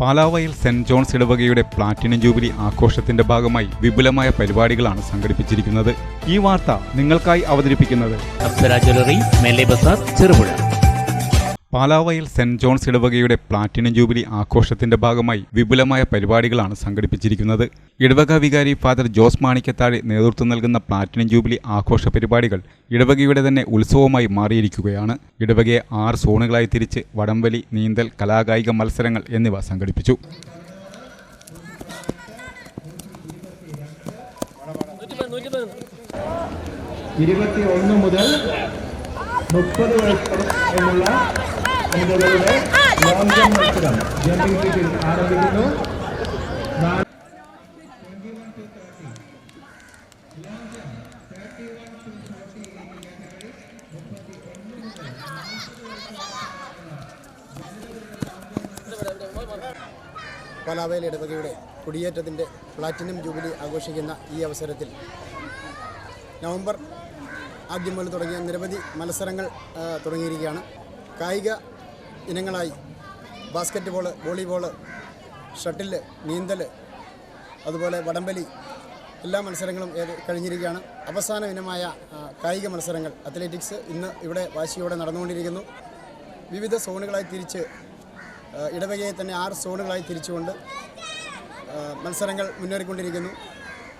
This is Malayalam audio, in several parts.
പാലാവയിൽ സെന്റ് ജോൺസ് ഇടവകയുടെ പ്ലാറ്റിനം ജൂബിലി ആഘോഷത്തിന്റെ ഭാഗമായി വിപുലമായ പരിപാടികളാണ് സംഘടിപ്പിച്ചിരിക്കുന്നത്. ഈ വാർത്ത നിങ്ങൾക്കായി അവതരിപ്പിക്കുന്നത്. ചെറുപുഴ. പാലാവയിൽ സെന്റ് ജോൺസ് ഇടവകയുടെ പ്ലാറ്റിനം ജൂബിലി ആഘോഷത്തിന്റെ ഭാഗമായി വിപുലമായ പരിപാടികളാണ് സംഘടിപ്പിച്ചിരിക്കുന്നത്. ഇടവക വികാരി ഫാദർ ജോസ് മാണിക്കത്താഴെ നേതൃത്വം നൽകുന്ന പ്ലാറ്റിനം ജൂബിലി ആഘോഷ പരിപാടികൾ ഇടവകയുടെ തന്നെ ഉത്സവമായി മാറിയിരിക്കുകയാണ്. ഇടവകയെ ആറ് സോണുകളായി തിരിച്ച് വടംവലി നീന്തൽ കലാകായിക മത്സരങ്ങൾ എന്നിവ സംഘടിപ്പിച്ചു. ഇരുപത്തി ഒന്ന് മുതൽ മുപ്പത് വയസ്സ് വരെയുള്ള വനിതകളുടെ ലോങ് ജമ്പ് മത്സരം ജമ്പിംഗ് ഫീറ്റിൽ ആരംഭിക്കുന്നു പലാവേൽ ഇടവകയുടെ കുടിയേറ്റത്തിന്റെ പ്ലാറ്റിനം ജൂബിലി ആഘോഷിക്കുന്ന ഈ അവസരത്തിൽ നവംബർ ആദ്യം മുതൽ തുടങ്ങിയ നിരവധി മത്സരങ്ങൾ തുടങ്ങിയിരിക്കുകയാണ്. കായിക ഇനങ്ങളായി ബാസ്ക്കറ്റ് ബോൾ വോളിബോൾ ഷട്ടിൽ നീന്തൽ അതുപോലെ വടംവലി എല്ലാ മത്സരങ്ങളും കഴിഞ്ഞിരിക്കുകയാണ്. അവസാന ഇനമായ കായിക മത്സരങ്ങൾ അത്ലറ്റിക്സ് ഇന്ന് ഇവിടെ വാശിയോടെ നടന്നുകൊണ്ടിരിക്കുന്നു. വിവിധ സോണുകളായി തിരിച്ച് ഇടവകയെ തന്നെ ആറ് സോണുകളായി തിരിച്ചുകൊണ്ട് മത്സരങ്ങൾ മുന്നേറിക്കൊണ്ടിരിക്കുന്നു.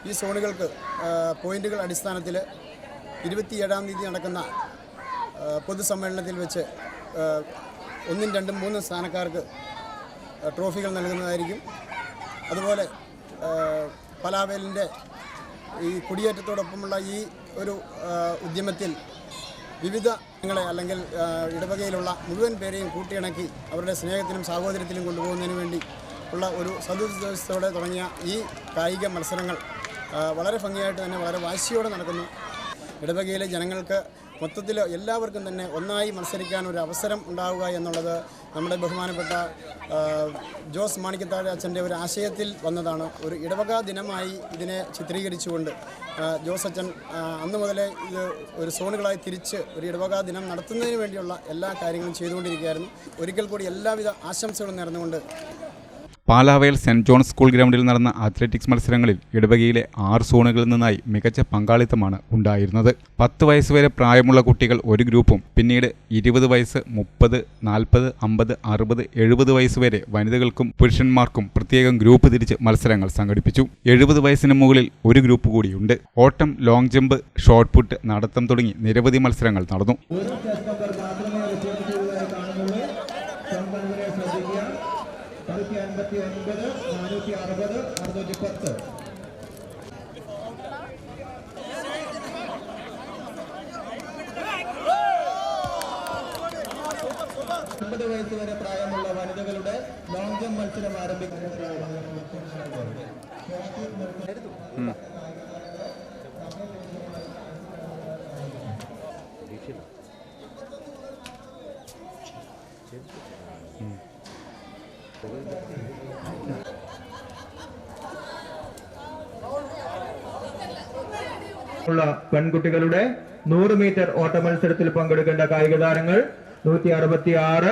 ഈ സോണുകൾക്ക് പോയിന്റുകൾ അടിസ്ഥാനത്തിൽ ഇരുപത്തിയേഴാം തീയതി നടക്കുന്ന പൊതുസമ്മേളനത്തിൽ വെച്ച് ഒന്നും രണ്ടും മൂന്നും സ്ഥാനക്കാർക്ക് ട്രോഫികൾ നൽകുന്നതായിരിക്കും. അതുപോലെ പലാവേലിന്റെ ഈ കുടിയേറ്റത്തോടൊപ്പമുള്ള ഈ ഒരു ഉദ്യമത്തിൽ വിവിധ ങ്ങളെ അല്ലെങ്കിൽ ഇടവകയിലുള്ള മുഴുവൻ പേരെയും കൂട്ടിയിണക്കി അവരുടെ സ്നേഹത്തിനും സാഹോദര്യത്തിനും കൊണ്ടുപോകുന്നതിന് വേണ്ടി ഉള്ള ഒരു സദുദ്ദേശത്തോടെ തുടങ്ങിയ ഈ കായിക മത്സരങ്ങൾ വളരെ ഭംഗിയായിട്ട് തന്നെ വളരെ വാശിയോടെ നടക്കുന്നു. ഇടവകയിലെ ജനങ്ങൾക്ക് മൊത്തത്തിൽ എല്ലാവർക്കും തന്നെ ഒന്നായി മത്സരിക്കാൻ ഒരു അവസരം ഉണ്ടാവുക എന്നുള്ളത് നമ്മുടെ ബഹുമാനപ്പെട്ട ജോസ് മാണിക്കത്താഴ് അച്ഛന്റെ ഒരു ആശയത്തിൽ വന്നതാണ്. ഒരു ഇടവക ദിനമായി ഇതിനെ ചിത്രീകരിച്ചുകൊണ്ട് ജോസ് അച്ഛൻ അന്ന് മുതലേ ഇത് ഒരു സോണുകളായി തിരിച്ച് ഒരു ഇടവക ദിനം നടത്തുന്നതിന് വേണ്ടിയുള്ള എല്ലാ കാര്യങ്ങളും ചെയ്തുകൊണ്ടിരിക്കുകയായിരുന്നു. ഒരിക്കൽ കൂടി എല്ലാവിധ ആശംസകളും നേർന്നുകൊണ്ട് പാലാവയൽ സെന്റ് ജോൺസ് സ്കൂൾ ഗ്രൗണ്ടിൽ നടന്ന അത്ലറ്റിക്സ് മത്സരങ്ങളിൽ ഇടവകയിലെ ആറ് സോണുകളിൽ നിന്നായി മികച്ച പങ്കാളിത്തമാണ് ഉണ്ടായിരുന്നത്. പത്ത് വയസ്സ് വരെ പ്രായമുള്ള കുട്ടികൾ ഒരു ഗ്രൂപ്പും പിന്നീട് ഇരുപത് വയസ്സ് മുപ്പത് നാൽപ്പത് അമ്പത് അറുപത് എഴുപത് വയസ്സ് വരെ വനിതകൾക്കും പുരുഷന്മാർക്കും പ്രത്യേകം ഗ്രൂപ്പ് തിരിച്ച് മത്സരങ്ങൾ സംഘടിപ്പിച്ചു. എഴുപത് വയസ്സിന് മുകളിൽ ഒരു ഗ്രൂപ്പ് കൂടിയുണ്ട്. ഓട്ടം ലോങ് ജമ്പ് ഷോർട്ട് പുട്ട് നടത്തം തുടങ്ങി നിരവധി മത്സരങ്ങൾ നടന്നു. നൂറ്റി അൻപത്തി ഒൻപത് നാനൂറ്റി അറുപത് അറുന്നൂറ്റി പത്ത്. അൻപത് വയസ്സ് വരെ പ്രായമുള്ള വനിതകളുടെ ലോങ് ജമ്പ് മത്സരം ആരംഭിക്കുന്ന ഉള്ള പെൺകുട്ടികളുടെ നൂറ് മീറ്റർ ഓട്ട മത്സരത്തിൽ പങ്കെടുക്കേണ്ട കായിക താരങ്ങൾ നൂറ്റി അറുപത്തി ആറ്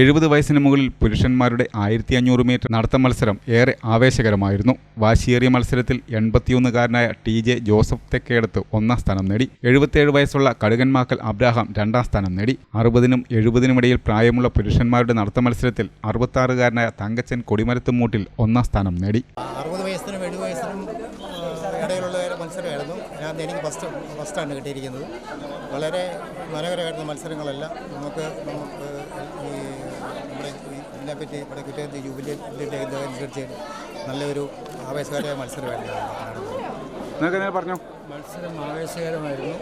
എഴുപത് വയസ്സിന് മുകളിൽ പുരുഷന്മാരുടെ ആയിരത്തി അഞ്ഞൂറ് മീറ്റർ നടത്ത മത്സരം ഏറെ ആവേശകരമായിരുന്നു. വാശിയേറിയ മത്സരത്തിൽ എൺപത്തിയൊന്നുകാരനായ ടി ജെ ജോസഫ് തെക്കേടത്ത് ഒന്നാം സ്ഥാനം നേടി. എഴുപത്തിയേഴ് വയസ്സുള്ള കടുകന്മാക്കൽ അബ്രാഹാം രണ്ടാം സ്ഥാനം നേടി. അറുപതിനും എഴുപതിനുമിടയിൽ പ്രായമുള്ള പുരുഷന്മാരുടെ നടത്ത മത്സരത്തിൽ അറുപത്താറുകാരനായ തങ്കച്ചൻ കൊടിമരത്തുമൂട്ടിൽ ഒന്നാം സ്ഥാനം നേടി. അറുപത് വയസ്സിനും വയസ്സിനും ഇടയിലുള്ള മത്സരമായിരുന്നു. ഞാൻ എനിക്ക് ഫസ്റ്റ് ഫസ്റ്റാണ് കിട്ടിയിരിക്കുന്നത്. വളരെ മനോഹരമായിരുന്നു മത്സരങ്ങളെല്ലാം നമുക്ക് നമുക്ക് ഈ നമ്മുടെ ഈ ഇതിനെപ്പറ്റി ഇവിടെ കുറ്റകത്ത് ജൂബിലിന്റെ അനുസരിച്ച് നല്ലൊരു ആവേശകരമായ മത്സരമായിരുന്നു. നിങ്ങൾക്ക് പറഞ്ഞു? മത്സരം ആവേശകരമായിരുന്നു.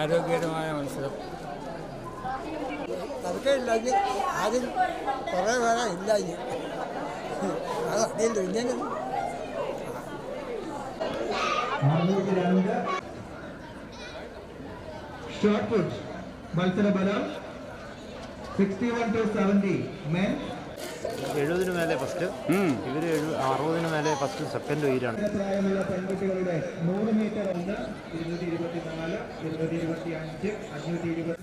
ആരോഗ്യകരമായ മത്സരം. ഇല്ലെങ്കിൽ ആദ്യം കുറേ പേരെ ഇല്ല ഇനി. അത് അതില്ല ഇങ്ങനെ അറുന്നൂറ്റി രണ്ട്. Shot put മത്സരബലം sixty one two seventy men എഴുപതിന് മേലെ ഫസ്റ്റ് ഇവർ അറുപതിന് മേലെ ഫസ്റ്റ് സെക്കൻഡ് ഉയരാണ്. പ്രായമുള്ള പെൺകുട്ടികളുടെ നൂറ് മീറ്റർ ഒന്ന് ഇരുന്നൂറ്റി ഇരുപത്തിനാല് ഇരുന്നൂറ്റി ഇരുപത്തി അഞ്ച് അഞ്ഞൂറ്റി ഇരുപത്തി